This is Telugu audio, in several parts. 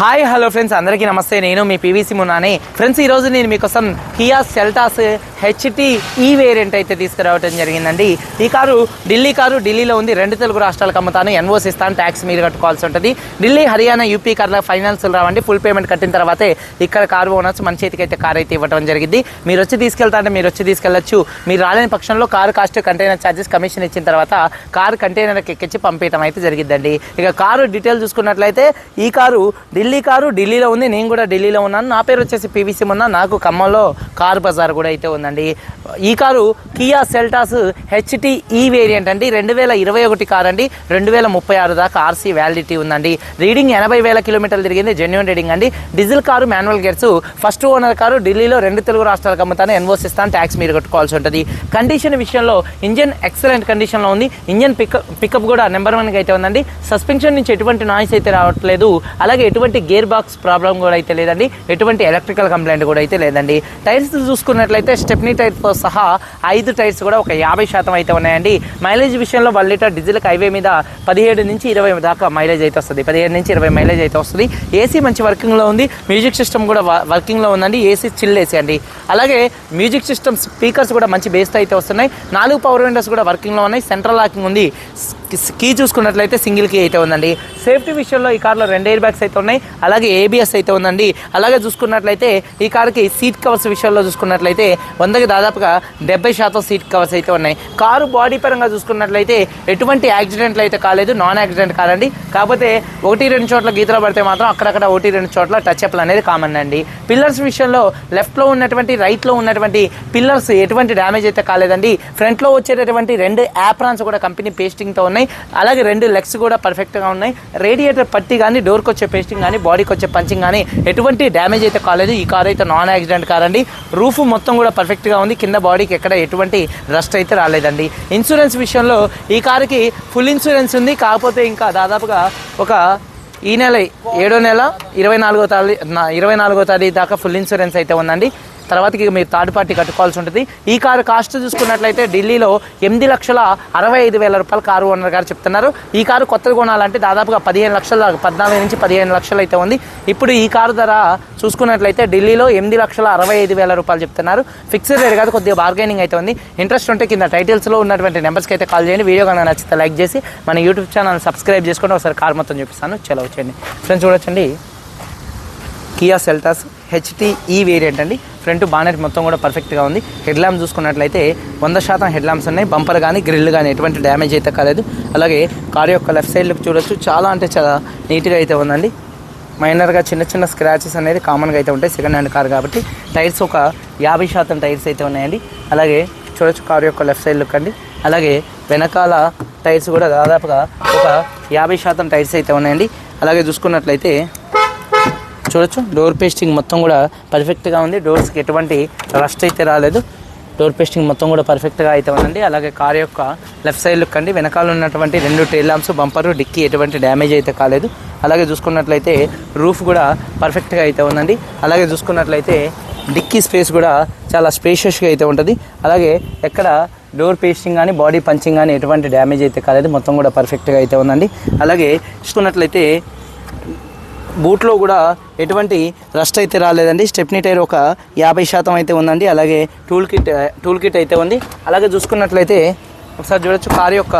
హాయ్ హలో ఫ్రెండ్స్ అందరికీ నమస్తే. నేను మీ పీవీసీ మున్నాని ఫ్రెండ్స్ ఈరోజు నేను మీకోసం కియా సెల్టాస్ హెచ్టి ఈ వేరియంట్ అయితే తీసుకురావడం జరిగిందండి. ఈ కారు ఢిల్లీ కారు ఢిల్లీలో ఉంది. రెండు తెలుగు రాష్ట్రాలకు అమ్ముతాను. ఎన్ఓస్ ఇస్తాను ట్యాక్స్ మీరు కట్టుకోవాల్సి ఉంటుంది. ఢిల్లీ హర్యానా యూపీ కార్ల ఫైనాన్స్ రావండి. ఫుల్ పేమెంట్ కట్టిన తర్వాతే ఇక్కడ కారు ఓనర్స్ మన చేతికి అయితే కార్ అయితే ఇవ్వడం జరిగింది. మీరు వచ్చి తీసుకెళ్తా అంటే మీరు వచ్చి తీసుకెళ్ళొచ్చు మీరు రాలేని పక్షంలో car cost container charges commission ఇచ్చిన తర్వాత కారు కంటైనర్కి ఎక్కించి పంపించడం అయితే జరిగిందండి ఇక కారు డీటెయిల్ చూసుకున్నట్లయితే ఈ కారు ఢిల్లీ కారు ఢిల్లీలో ఉంది. నేను కూడా ఢిల్లీలో ఉన్నాను. నా పేరు వచ్చేసి పీవీసీ ఉన్నా. నాకు ఖమ్మంలో కారు బజార్ కూడా అయితే అండి ఈ car Kia Seltos HT E variant అండి. రెండు వేల ఇరవై ఒకటి కార్ అండి రెండు వేల ముప్పై ఆరు దాకా ఆర్సీ వ్యాలిడిటీ ఉందండి. రీడింగ్ ఎనభై వేల కిలోమీటర్లు తిరిగింది. జెన్యున్ రీడింగ్ అండి. Diesel car manual gears first owner car ఢిల్లీలో రెండు తెలుగు రాష్ట్రాలకు అమ్ముతాను ఎన్వోస్ ఇస్తాను ట్యాక్స్ మీరు కట్టుకోవాల్సి ఉంటుంది. కండిషన్ విషయంలో ఇంజన్ ఎక్సలెంట్ కండిషన్లో ఉంది. ఇంజన్ పికప్ పికప్ కూడా నెంబర్ వన్గా అయితే ఉందండి. సస్పెన్షన్ నుంచి ఎటువంటి నాయిస్ అయితే రావట్లేదు. అలాగే ఎటువంటి గేర్ బాక్స్ ప్రాబ్లం కూడా అయితే లేదండి. ఎటువంటి ఎలక్ట్రికల్ కంప్లైంట్ కూడా అయితే లేదండి. టైర్స్ చూసుకున్నట్లయితే స్టెప్నీ టైర్తో సహా ఐదు టైర్స్ కూడా ఒక యాభై శాతం అయితే ఉన్నాయండి. మైలేజ్ విషయంలో వన్ లీటర్ డీజిల్ హైవే మీద పదిహేడు నుంచి ఇరవై దాకా మైలేజ్ అయితే వస్తుంది. పదిహేడు నుంచి ఇరవై మైలేజ్ అయితే వస్తుంది. ఏసీ మంచి వర్కింగ్లో ఉంది. మ్యూజిక్ సిస్టమ్ కూడా వర్కింగ్లో ఉందండి. ఏసీ చిల్ ఏసీ అండి. అలాగే మ్యూజిక్ సిస్టమ్ స్పీకర్స్ కూడా మంచి బేస్తో అయితే వస్తున్నాయి. నాలుగు పవర్ విండోస్ కూడా వర్కింగ్లో ఉన్నాయి. సెంట్రల్ లాకింగ్ ఉంది. కీ చూసుకున్నట్లయితే సింగిల్ కీ అయితే ఉందండి. సేఫ్టీ విషయంలో ఈ కార్లో రెండు ఎయిర్ బ్యాగ్స్ అయితే ఉన్నాయి. అలాగే ఏబిఎస్ అయితే ఉందండి. అలాగే చూసుకున్నట్లయితే ఈ కార్కి సీట్ కవర్స్ విషయంలో చూసుకున్నట్లయితే వందకి దాదాపుగా డెబ్బై శాతం సీట్ కవర్స్ అయితే ఉన్నాయి. కారు బాడీ పరంగా చూసుకున్నట్లయితే ఎటువంటి యాక్సిడెంట్లు అయితే కాలేదు. నాన్ యాక్సిడెంట్ కాదండి. కాకపోతే ఒకటి రెండు చోట్ల గీతలు పడితే మాత్రం అక్కడక్కడ ఒకటి రెండు చోట్ల టచ్ అప్లు అనేది కామన్ అండి. పిల్లర్స్ విషయంలో లెఫ్ట్లో ఉన్నటువంటి రైట్లో ఉన్నటువంటి పిల్లర్స్ ఎటువంటి డ్యామేజ్ అయితే కాలేదండి. ఫ్రంట్లో వచ్చేటటువంటి రెండు యాప్రాన్స్ కూడా కంపెనీ పేస్టింగ్తో ఉన్నాయి. అలాగే రెండు లెగ్స్ కూడా పర్ఫెక్ట్గా ఉన్నాయి. రేడియేటర్ పట్టి కానీ డోర్కి వచ్చే పేస్టింగ్ కానీ బాడీకి వచ్చే పంచింగ్ కానీ ఎటువంటి డ్యామేజ్ అయితే కాలేదు. ఈ కార్ అయితే నాన్ యాక్సిడెంట్ కార్ అండి. రూఫ్ మొత్తం కూడా పర్ఫెక్ట్గా ఉంది. కింద బాడీకి ఎక్కడ ఎటువంటి రస్ట్ అయితే రాలేదండి. ఇన్సూరెన్స్ విషయంలో ఈ కారుకి ఫుల్ ఇన్సూరెన్స్ ఉంది. కాకపోతే ఇంకా దాదాపుగా ఒక ఈ నెల ఏడో నెల ఇరవై నాలుగో తారీఖు ఇరవై నాలుగో తారీఖు దాకా ఫుల్ ఇన్సూరెన్స్ అయితే ఉందండి. తర్వాతకి ఇక మీరు థర్డ్ పార్టీ కట్టుకోవాల్సి ఉంటుంది. ఈ కారు కాస్ట్ చూసుకున్నట్లయితే ఢిల్లీలో ఎనిమిది లక్షల అరవై ఐదు వేల రూపాయలు కారు ఓనర్ గారు చెప్తున్నారు. ఈ కారు కొత్తది కొనాలంటే దాదాపుగా పదిహేను లక్షల పద్నాలుగు నుంచి పదిహేను లక్షలు అయితే ఉంది. ఇప్పుడు ఈ కారు ధర చూసుకున్నట్లయితే ఢిల్లీలో ఎనిమిది లక్షల అరవై ఐదు వేల రూపాయలు చెప్తున్నారు. ఫిక్స్డ్ రేట్ కాదు కొద్దిగా బార్గెనింగ్ అయితే ఉంది. ఇంట్రెస్ట్ ఉంటే కింద టైటిల్స్లో ఉన్నటువంటి నెంబర్స్కి అయితే కాల్ చేయండి. వీడియో కనుక నచ్చితే లైక్ చేసి మన యూట్యూబ్ ఛానల్ సబ్స్క్రైబ్ చేసుకొని ఒకసారి కార్ మొత్తం చూపిస్తాను. చలో ఫ్రెండ్స్ చూడొచ్చండి. Kia Seltos HT E variant అండి. ఫ్రంట్ బానెట్ మొత్తం కూడా పర్ఫెక్ట్గా ఉంది. హెడ్ ల్యాంప్ చూసుకున్నట్లయితే వంద శాతం హెడ్ ల్యాంప్స్ ఉన్నాయి. బంపర్ కానీ గ్రిల్ కానీ ఎటువంటి డ్యామేజ్ అయితే కాలేదు. అలాగే కార్ యొక్క లెఫ్ట్ సైడ్ లుక్ చూడొచ్చు. చాలా అంటే చాలా నీట్గా అయితే ఉందండి. మైనర్గా చిన్న చిన్న స్క్రాచెస్ అనేది కామన్గా అయితే ఉంటాయి. సెకండ్ హ్యాండ్ కార్ కాబట్టి టైర్స్ ఒక యాభై శాతం టైర్స్ అయితే ఉన్నాయండి. అలాగే చూడొచ్చు కార్ యొక్క లెఫ్ట్ సైడ్ లుక్ అండి. అలాగే వెనకాల టైర్స్ కూడా దాదాపుగా ఒక యాభై శాతం టైర్స్ అయితే ఉన్నాయండి. అలాగే చూసుకున్నట్లయితే చూడొచ్చు. డోర్ పేస్టింగ్ మొత్తం కూడా పర్ఫెక్ట్గా ఉంది. డోర్స్కి ఎటువంటి రస్ట్ అయితే రాలేదు. డోర్ పేస్టింగ్ మొత్తం కూడా పర్ఫెక్ట్గా అయితే ఉందండి. అలాగే కార్ యొక్క లెఫ్ట్ సైడ్ లుక్ అండి. వెనకాల ఉన్నటువంటి రెండు టైల్ ల్యాంప్స్ బంపరు డిక్కీ ఎటువంటి డ్యామేజ్ అయితే కాలేదు. అలాగే చూసుకున్నట్లయితే రూఫ్ కూడా పర్ఫెక్ట్గా అయితే ఉందండి. అలాగే చూసుకున్నట్లయితే డిక్కీ స్పేస్ కూడా చాలా స్పేషియస్గా అయితే ఉంటుంది. అలాగే ఎక్కడ డోర్ పేస్టింగ్ కానీ బాడీ పంచింగ్ కానీ ఎటువంటి డ్యామేజ్ అయితే కాలేదు. మొత్తం కూడా పర్ఫెక్ట్గా అయితే ఉందండి. అలాగే చూసుకున్నట్లయితే బూట్లో కూడా ఎటువంటి రస్ట్ అయితే రాలేదండి. స్టెప్నీ టైర్ ఒక యాభై శాతం అయితే ఉందండి. అలాగే టూల్ కిట్ టూల్ కిట్ అయితే ఉంది. అలాగే చూసుకున్నట్లయితే ఒకసారి చూడొచ్చు కార్ యొక్క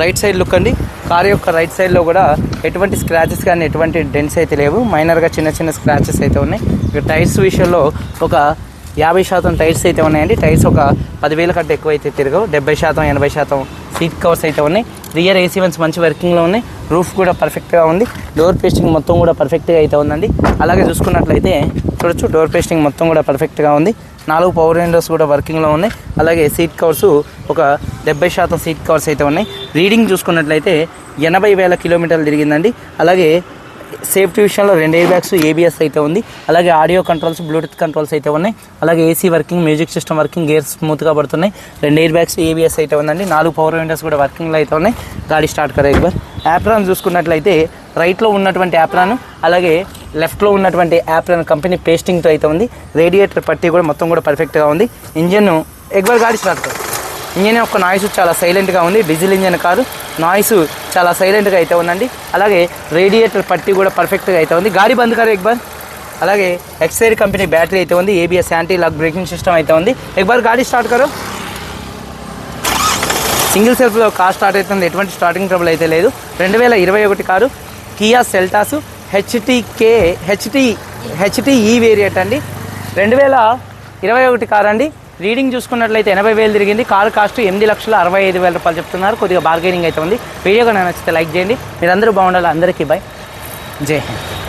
రైట్ సైడ్ లుక్ అండి. కార్ యొక్క రైట్ సైడ్లో కూడా ఎటువంటి స్క్రాచెస్ కానీ ఎటువంటి డెన్స్ అయితే లేవు. మైనర్గా చిన్న చిన్న స్క్రాచెస్ అయితే ఉన్నాయి. ఇక టైర్స్ విషయంలో ఒక యాభై శాతం టైర్స్ అయితే ఉన్నాయండి. టైర్స్ ఒక పదివేల కంటే ఎక్కువ అయితే తిరగవు. డెబ్బై శాతం ఎనభై శాతం సీట్ కవర్స్ అయితే ఉన్నాయి. రియర్ ఏసీ వన్స్ మంచి వర్కింగ్లో ఉన్నాయి. రూఫ్ కూడా పర్ఫెక్ట్గా ఉంది. డోర్ పేస్టింగ్ మొత్తం కూడా పర్ఫెక్ట్గా అయితే ఉందండి. అలాగే చూసుకున్నట్లయితే చూడొచ్చు డోర్ పేస్టింగ్ మొత్తం కూడా పర్ఫెక్ట్గా ఉంది. నాలుగు పవర్ విండోస్ కూడా వర్కింగ్లో ఉన్నాయి. అలాగే సీట్ కవర్స్ ఒక డెబ్బై శాతం సీట్ కవర్స్ అయితే ఉన్నాయి. రీడింగ్ చూసుకున్నట్లయితే ఎనభై వేల కిలోమీటర్లు తిరిగిందండి. అలాగే సేఫ్టీ విషయంలో రెండు ఎయిర్ బ్యాగ్స్ ఏబిఎస్ అయితే ఉంది. అలాగే ఆడియో కంట్రోల్స్ బ్లూటూత్ కంట్రోల్స్ అయితే ఉన్నాయి. అలాగే AC working music system working gears స్మూత్గా పడుతున్నాయి. రెండు ఎయిర్ బ్యాగ్స్ ఏబిఎస్ అయితే ఉందండి. నాలుగు పవర్ విండోస్ కూడా వర్కింగ్లో అయితే ఉన్నాయి. గాడి స్టార్ట్ కదా ఎగ్బర్ యాప్రాన్ చూసుకున్నట్లయితే రైట్లో ఉన్నటువంటి యాప్రాన్ అలాగే లెఫ్ట్లో ఉన్నటువంటి యాప్రాన్ కంపెనీ పేస్టింగ్తో అయితే ఉంది. రేడియేటర్ పట్టి కూడా మొత్తం కూడా పర్ఫెక్ట్గా ఉంది. ఇంజన్ ఎగ్బర్ గాడి స్టార్ట్ కదా ఇంజన్ యొక్క నాయిస్ చాలా సైలెంట్గా ఉంది. డీజిల్ ఇంజన్ కారు నాయిస్ చాలా సైలెంట్గా అయితే ఉందండి. అలాగే రేడియేటర్ పట్టి కూడా పర్ఫెక్ట్గా అయితే ఉంది. గాడి బంద్ కారు ఎక్బార్ అలాగే ఎక్సైడ్ కంపెనీ బ్యాటరీ అయితే ఉంది. ABS anti lock braking system అయితే ఉంది. ఎక్బార్ గాడి స్టార్ట్ కారు సింగిల్ సెల్ఫ్లో కార్ స్టార్ట్ అవుతుంది. ఎటువంటి స్టార్టింగ్ ట్రబుల్ అయితే లేదు. రెండు వేల ఇరవై ఒకటి car Kia Seltos HTK HT HT ఈ వేరియంట్ అండి. రెండు వేల ఇరవై ఒకటి కారు అండి. రీడింగ్ చూసుకున్నట్లయితే ఎనభై వేలు తిరిగింది. కారు కాస్ట్ ఎనిమిది లక్షల అరవై ఐదు వేల రూపాయలు చెప్తున్నారు. కొద్దిగా బార్గెనింగ్ అయితే ఉంది. వీడియో కనుక నచ్చితే లైక్ చేయండి. మీరందరూ బాగుండాలి. అందరికీ బై జై హింద్.